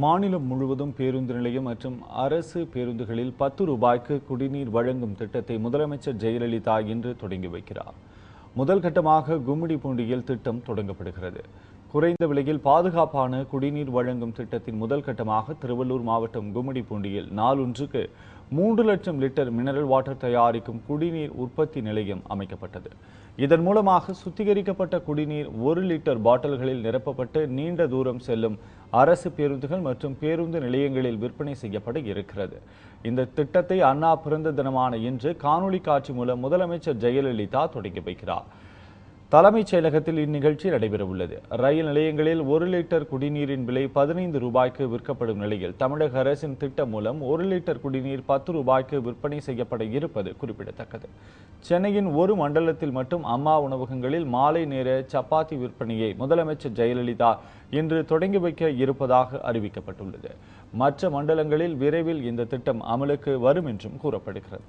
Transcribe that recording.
மாநிலம் முழுவதும் பேருந்து நிலையம் மற்றும் அரசு பேருந்துகளில் பத்து ரூபாய்க்கு குடிநீர் வழங்கும் திட்டத்தை முதலமைச்சர் ஜெயலலிதா இன்று தொடங்கி வைக்கிறார். முதல் கட்டமாக கும்மிடிப்பூண்டியில் திட்டம் தொடங்கப்படுகிறது. குறைந்த விலையில் பாதுகாப்பான குடிநீர் வழங்கும் திட்டத்தின் முதல் கட்டமாக திருவள்ளூர் மாவட்டம் கும்மிடிப்பூண்டியில் நாளொன்றுக்கு மூன்று லட்சம் லிட்டர் மினரல் வாட்டர் தயாரிக்கும் குடிநீர் உற்பத்தி நிலையம் அமைக்கப்பட்டது. இதன் மூலமாக சுத்திகரிக்கப்பட்ட குடிநீர் ஒரு லிட்டர் பாட்டில்களில் நிரப்பப்பட்டு நீண்ட தூரம் செல்லும் அரசு பேருந்துகள் மற்றும் பேருந்து நிலையங்களில் விற்பனை செய்யப்பட இருக்கிறது. இந்த திட்டத்தை அண்ணா பிறந்த தினமான இன்று காணொளி காட்சி மூலம் முதலமைச்சர் ஜெயலலிதா தொடங்கி வைக்கிறார். தலைமைச் செயலகத்தில் இந்நிகழ்ச்சி நடைபெறவுள்ளது. ரயில் நிலையங்களில் ஒரு லிட்டர் குடிநீரின் விலை பதினைந்து ரூபாய்க்கு விற்கப்படும் நிலையில் தமிழக அரசின் திட்டம் மூலம் ஒரு லிட்டர் குடிநீர் பத்து ரூபாய்க்கு விற்பனை செய்யப்பட இருப்பது குறிப்பிடத்தக்கது. சென்னையின் ஒரு மண்டலத்தில் மட்டும் அம்மா உணவகங்களில் மாலை நேர சப்பாத்தி விற்பனையை முதலமைச்சர் ஜெயலலிதா இன்று தொடங்கி வைக்க இருப்பதாக அறிவிக்கப்பட்டுள்ளது. மற்ற மண்டலங்களில் விரைவில் இந்த திட்டம் அமலுக்கு வரும் என்றும் கூறப்படுகிறது.